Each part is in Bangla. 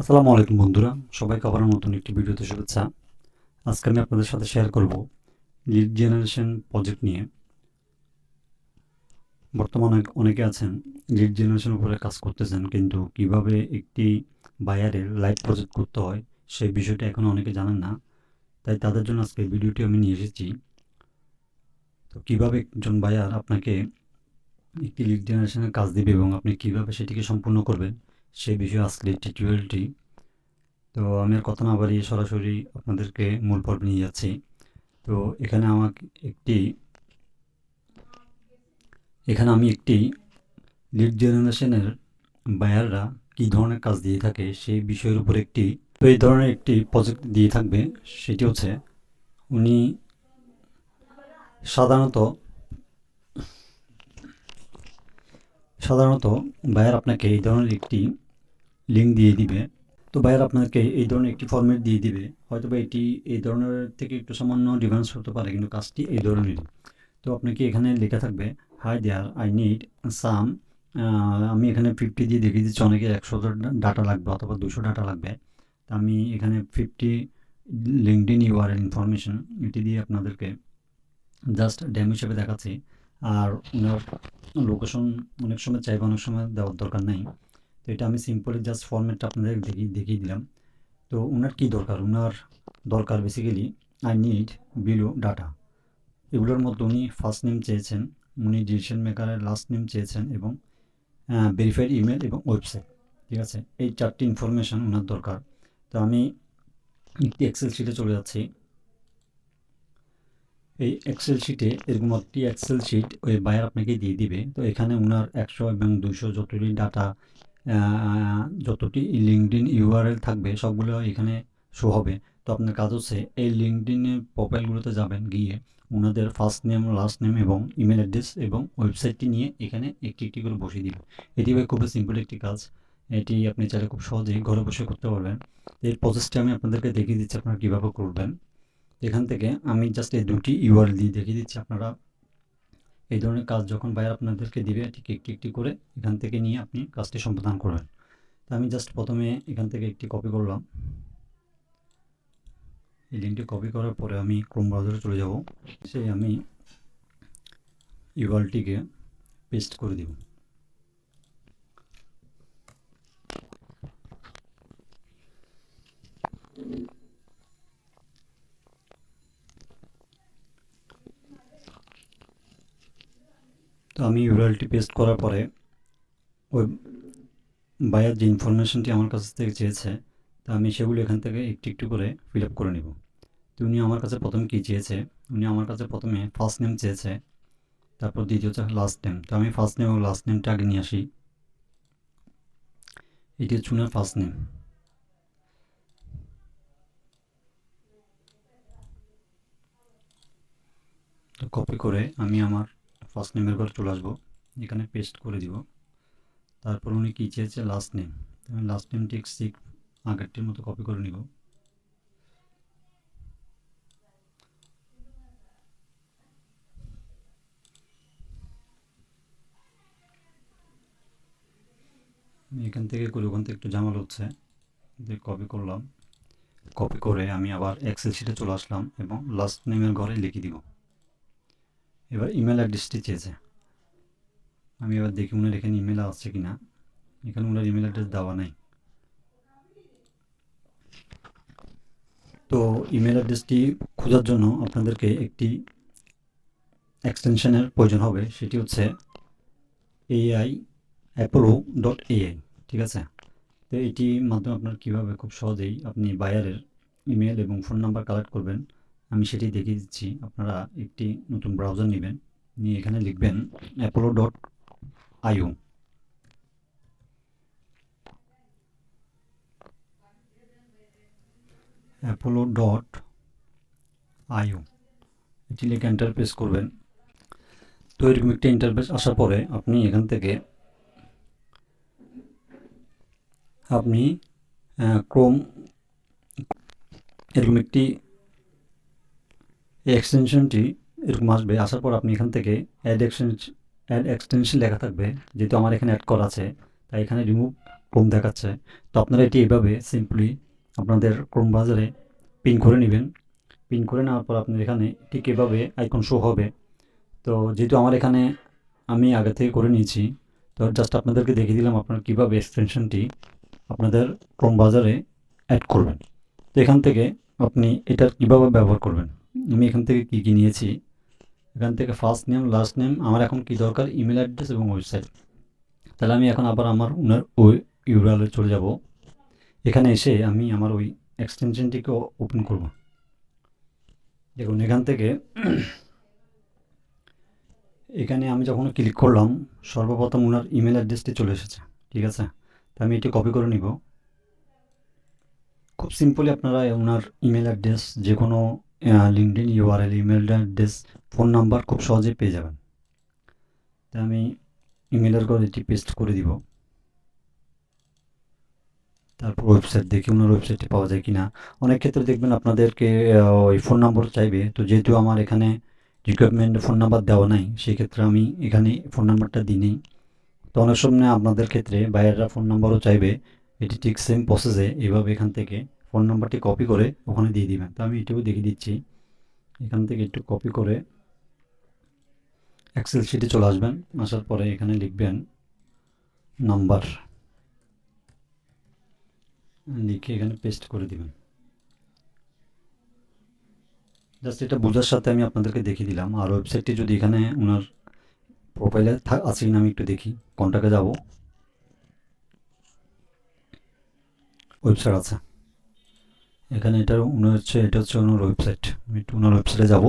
আসসালামু আলাইকুম বন্ধুরা, সবাইকে আবার নতুন একটি ভিডিওতে শুভেচ্ছা। আজকে আমি আপনাদের সাথে শেয়ার করব লিড জেনারেশন প্রজেক্ট নিয়ে। বর্তমানে অনেকে আছেন লিড জেনারেশন উপরে কাজ করতেছেন, কিন্তু কীভাবে একটি বায়ারের লাইভ প্রজেক্ট করতে হয় সেই বিষয়টা এখনও অনেকে জানেন না। তাই তাদের জন্য আজকে ভিডিওটি আমি নিয়ে এসেছি। তো কীভাবে একজন বায়ার আপনাকে একটি লিড জেনারেশনের কাজ দিবে এবং আপনি কীভাবে সেটিকে সম্পূর্ণ করবেন সেই বিষয়ে আজকের টিউটোরিয়ালটি। তো আমি আর কথা না বাড়িয়ে সরাসরি আপনাদেরকে মূল পর্ব নিয়ে যাচ্ছি। তো এখানে আমাকে একটি, এখানে আমি একটি লিড জেনারেশনের বায়াররা কী ধরনের কাজ দিয়ে থাকে সেই বিষয়ের উপর একটি, তো এই ধরনের একটি প্রজেক্ট দিয়ে থাকবে সেটি হচ্ছে উনি সাধারণত সাধারণত বায়ার আপনাকে এই ধরনের একটি লিঙ্ক দিয়ে দিবে। তো বায়ার আপনাকে এই ধরনের একটি ফর্মেট দিয়ে দিবে। হয়তো বা এটি এই ধরনের থেকে একটু সামান্য ডিফারেন্স হতে পারে, কিন্তু কাজটি এই ধরনের তো আপনাকে এখানে লেখা থাকবে hi there I need some আমি এখানে ফিফটি দিয়ে দেখিয়ে দিচ্ছি, অনেকে একশো ডাটা লাগবে অথবা দুশো ডাটা লাগবে। তা আমি এখানে fifty linked LinkedIn URL information এটি দিয়ে আপনাদেরকে জাস্ট ড্যাম হিসেবে দেখাচ্ছি। আর ওনার লোকেশন অনেক সময় চাইবে, অনেক সময় দেওয়ার দরকার নেই। তো এটা আমি সিম্পলি জাস্ট ফর্মেটটা আপনাদের দেখিয়ে দেখিয়ে দিলাম। তো ওনার কী দরকার? ওনার দরকার basically I need below data এগুলোর মধ্যে উনি ফার্স্ট নেম চেয়েছেন, উনি ডিসিশন মেকারের লাস্ট নেম চেয়েছেন এবং ভেরিফাইড ইমেল এবং ওয়েবসাইট ঠিক আছে? এই চারটি ইনফরমেশান ওনার দরকার। তো আমি একটি এক্সেল শিটে চলে যাচ্ছি। এই এক্সেল শিটে এরকম একটি এক্সেল শিট ওই বায়ার আপনাকে দিয়ে দিবে। তো এখানে ওনার একশো এবং দুশো যতটি ডাটা যতটি লিঙ্কডিন ইউআরএল থাকবে, সবগুলো এখানে শো হবে। তো আপনার কাজ হচ্ছে, এই লিঙ্কডিনের প্রোফাইলগুলোতে যাবেন, গিয়ে ওনাদের ফার্স্ট নেম লাস্ট নেম এবং ইমেল অ্যাড্রেস এবং ওয়েবসাইটটি নিয়ে এখানে একটি একটি করে বসিয়ে দিবেন। এটি ভাই খুবই সিম্পল একটি কাজ। এটি আপনি চাইলে খুব সহজেই ঘরে বসে করতে পারবেন। এর প্রসেসটি আমি আপনাদেরকে দেখিয়ে দিচ্ছি আপনারা কীভাবে করবেন। এখান থেকে আমি জাস্ট এই দুটি ইউআরএল দিয়ে দেখিয়ে দিচ্ছি আপনারা। এই ধরনের কাজ যখন বাইরে আপনাদেরকে দিবে, ঠিক একটি একটি করে এখান থেকে নিয়ে আপনি কাজটি সম্পাদন করবেন। তো আমি জাস্ট প্রথমে এখান থেকে একটি কপি করলাম। এই লিঙ্কটি কপি করার পরে আমি ক্রোম ব্রাউজারে চলে যাব। সেই আমি ইউআরটিকে পেস্ট করে দিব। তো আমি ইউআরএলটি পেস্ট করার পরে ওই বায়ার যে ইনফরমেশনটি আমার কাছ থেকে চেয়েছে, তা আমি সেগুলো এখান থেকে একটু একটু করে ফিল আপ করে নিব। তো উনি আমার কাছে প্রথম কী চেয়েছে? উনি আমার কাছে প্রথমে ফার্স্ট নেম চেয়েছে, তারপর দ্বিতীয় হচ্ছে লাস্ট নেম তো আমি ফার্স্ট নেম এবং লাস্ট নেমটা আগে নিয়ে আসি। এটি হচ্ছে উনার ফার্স্ট নেম তো কপি করে আমি আমার ফার্স্ট নেমের ঘরে চলে আসব। এখানে পেস্ট করে দিব। তারপর উনি কী চেয়েছে? লাস্ট নেম আমি লাস্ট নেম ঠিক সিক আগেরটির মতো কপি করে নিব। এখান থেকে করে ওখান থেকে একটু জামাল হচ্ছে। যে কপি করলাম। কপি করে আমি আবার এক্সেল শিটে চলে আসলাম এবং লাস্ট নেমের ঘরে লিখে দিব। এবার ইমেল অ্যাড্রেসটি চেয়েছে। আমি এবার দেখি উনার এখানে ইমেল আসছে কি না। এখানে উনার ইমেল অ্যাড্রেস দেওয়া নেই। তো ইমেল অ্যাড্রেসটি খোঁজার জন্য আপনাদেরকে একটি এক্সটেনশনের প্রয়োজন হবে। সেটি হচ্ছে এআই অ্যাপোলো ডট এআই ঠিক আছে? তো এটি মাধ্যমে আপনার কীভাবে খুব সহজেই আপনি বায়ারের ইমেল এবং ফোন নাম্বার কালেক্ট করবেন আমি সেটি দেখিয়ে দিচ্ছি। আপনারা একটি নতুন ব্রাউজার নেবেন, নিয়ে এখানে লিখবেন Apollo dot io Apollo dot io এটি লিখে ইন্টারফেস করবেন। তো এরকম একটি ইন্টারফেস আসার পরে আপনি এখান থেকে আপনি ক্রোম এরকম একটি এই এক্সটেনশনটি এরকম আসবে, আসার পর আপনি এখান থেকে অ্যাড এক্সটেনশন অ্যাড এক্সটেনশন লেখা থাকবে, যেহেতু আমার এখানে অ্যাড করা আছে, তাই এখানে রিমুভ ক্রোম দেখাচ্ছে। তো আপনারা এটি এভাবে সিম্পলি আপনাদের ক্রোম বাজারে পিন করে নেবেন। পিন করে নেওয়ার পর আপনার এখানে ঠিক এভাবে আইকন শো হবে। তো যেহেতু আমার এখানে আমি আগে থেকে করে নিয়েছি, তো জাস্ট আপনাদেরকে দেখিয়ে দিলাম আপনারা কীভাবে এক্সটেনশনটি আপনাদের ক্রোম বাজারে অ্যাড করবেন। তো এখান থেকে আপনি এটা কীভাবে ব্যবহার করবেন? আমি এখান থেকে কী কী নিয়েছি? এখান থেকে ফার্স্ট নেম লাস্ট নেম আমার এখন কী দরকার? ইমেল অ্যাড্রেস এবং ওয়েবসাইট তাহলে আমি এখন আবার আমার ওনার ওই ইউরালে চলে যাব। এখানে এসে আমি আমার ওই এক্সটেনশনটিকে ওপেন করব। দেখুন, এখান থেকে এখানে আমি যখন ক্লিক করলাম, সর্বপ্রথম ওনার ইমেল অ্যাড্রেসটি চলে এসেছে। ঠিক আছে? তো আমি এটি কপি করে নিব। খুব সিম্পলি আপনারা ওনার ইমেল অ্যাড্রেস যে কোনো LinkedIn URL email address phone number খুব সহজে পেয়ে যাবেন। তা আমি ইমেলের করে এটি পেস্ট করে দিব। তারপর ওয়েবসাইট দেখি ওনার ওয়েবসাইটে পাওয়া যায় কি না অনেক ক্ষেত্রে দেখবেন আপনাদেরকে ওই ফোন নাম্বার চাইবে। তো যেহেতু আমার এখানে রিকোয়ারমেন্ট ফোন নাম্বার দেওয়া নাই সেক্ষেত্রে আমি এখানে ফোন নাম্বারটা দিই তো অনেক সময় আপনাদের ক্ষেত্রে বাইরেরা ফোন নাম্বারও চাইবে। এটি ঠিক সেম প্রসেসে এভাবে এখান থেকে ফোন নাম্বারটি কপি করে ওখানে দিয়ে দিবেন। তো আমি এটিও দেখিয়ে দিচ্ছি। এখান থেকে একটু কপি করে এক্সেল শিটে চলে আসবেন। আসার পরে এখানে লিখবেন নাম্বার লিখে এখানে পেস্ট করে দিবেন। জাস্ট এটা বোঝার সাথে আমি আপনাদেরকে দেখিয়ে দিলাম। আর ওয়েবসাইটটি যদি এখানে ওনার প্রোফাইলে আছে কিনা আমি একটু দেখি। কন্টাক্টে যাব? ওয়েবসাইট আছে। এখানে এটা উনার হচ্ছে এটা হচ্ছে ওনার ওয়েবসাইট আমি একটু ওনার ওয়েবসাইটে যাব।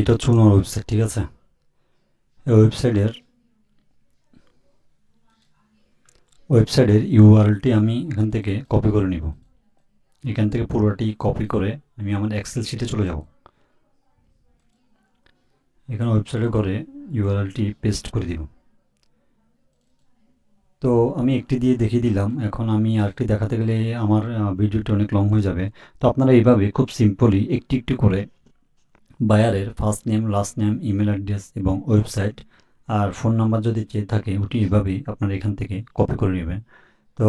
এটা হচ্ছে ওনার ওয়েবসাইট ঠিক আছে? এই ওয়েবসাইটের ওয়েবসাইটের ইউআরএলটি আমি এখান থেকে কপি করে নিব। এখান থেকে পুরোটি কপি করে আমি আমার এক্সেল শিটে চলে যাব। এখানে ওয়েবসাইটে করে ইউআরএলটি পেস্ট করে দিব। তো আমি একটি দিয়ে দেখিয়ে দিলাম। এখন আমি আরেকটি দেখাতে গেলে আমার ভিডিওটি অনেক লং হয়ে যাবে। তো আপনারা এইভাবে খুব সিম্পলি একটি একটি করে বায়ারের first name last name email address এবং ওয়েবসাইট আর ফোন নাম্বার যদি চেয়ে থাকে, ওটি এভাবেই আপনারা এখান থেকে কপি করে নেবেন। তো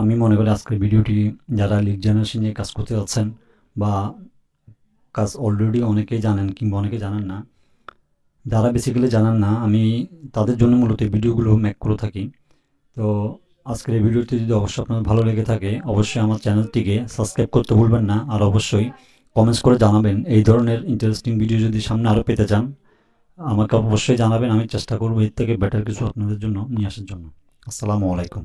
আমি মনে করি আজকের ভিডিওটি যারা লিড জেনারেশন নিয়ে কাজ করতে যাচ্ছেন বা কাজ অলরেডি অনেকেই জানেন কিংবা অনেকে জানেন না, যারা বেসিক্যালি জানেন না, আমি তাদের জন্য মূলত ভিডিওগুলো মেক করে থাকি। তো আজকের এই ভিডিওটি যদি অবশ্যই আপনার ভালো লেগে থাকে, অবশ্যই আমার চ্যানেলটিকে সাবস্ক্রাইব করতে ভুলবেন না। আর অবশ্যই কমেন্টস করে জানাবেন, এই ধরনের ইন্টারেস্টিং ভিডিও যদি সামনে আরও পেতে চান আমাকে অবশ্যই জানাবেন, আমি চেষ্টা করব এর থেকে বেটার কিছু আপনাদের জন্য নিয়ে আসার জন্য। আসসালামু আলাইকুম।